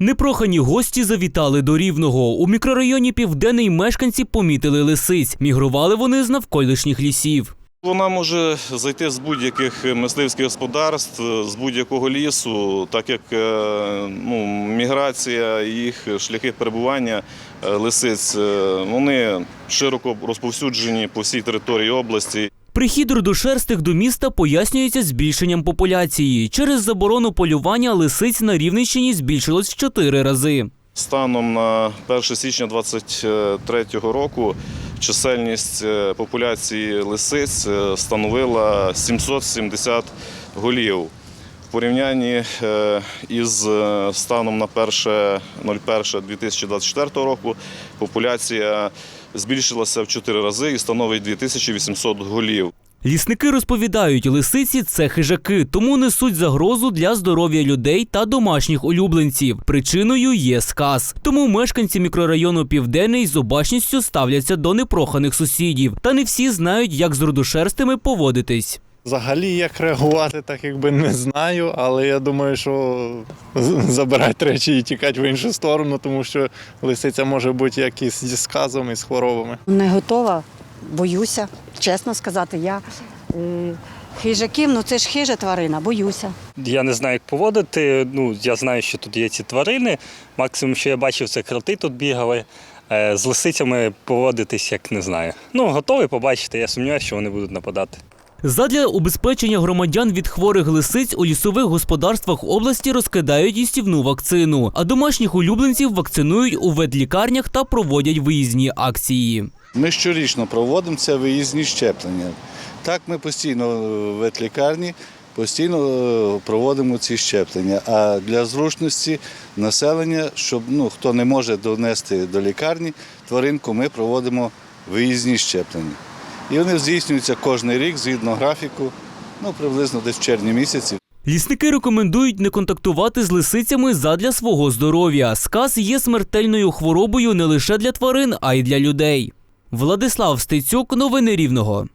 Непрохані гості завітали до Рівного. У мікрорайоні Південний мешканці помітили лисиць. Мігрували вони з навколишніх лісів. Вона може зайти з будь-яких мисливських господарств, з будь-якого лісу, так як е, ну, міграція, їх шляхи перебування е, лисиць, е, вони широко розповсюджені по всій території області. Прихід родошерстих до міста пояснюється збільшенням популяції. Через заборону полювання лисиць на Рівненщині збільшилось в чотири рази. Станом на 1 січня 2023 року чисельність е, популяції лисиць е, становила 770 голів. В порівнянні е, із станом на 1.01.2024 року популяція збільшилася в 4 рази і становить 2800 голів. Лісники розповідають, лисиці це хижаки, тому несуть загрозу для здоров'я людей та домашніх улюбленців. Причиною є сказ. Тому мешканці мікрорайону Південний з обачністю ставляться до непроханих сусідів. Та не всі знають, як з рудошерстими поводитись. Взагалі, як реагувати, так якби не знаю, але я думаю, що забирати речі і тікати в іншу сторону, тому що лисиця може бути як і зі сказом, і з хворобами. Не готова, боюся. Чесно сказати, я хижаків, ну це ж хижа тварина, боюся. Я не знаю, як поводити. Ну, я знаю, що тут є ці тварини. Максимум, що я бачив, це кроти тут бігали. Е, З лисицями поводитись, як не знаю. Ну, готовий побачити. Я сумніваюся, що вони будуть нападати. Задля убезпечення громадян від хворих лисиць у лісових господарствах області розкидають їстівну вакцину, а домашніх улюбленців вакцинують у ветлікарнях та проводять виїзні акції. Ми щорічно проводимо це виїзні щеплення. Так, ми постійно в ветлікарні постійно е, проводимо ці щеплення. А для зручності населення, щоб ну, хто не може донести до лікарні тваринку, ми проводимо виїзні щеплення. І вони здійснюються кожен рік згідно графіку, ну приблизно десь в червні місяці. Лісники рекомендують не контактувати з лисицями задля свого здоров'я. Сказ є смертельною хворобою не лише для тварин, а й для людей. Владислав Стецюк, новини Рівного.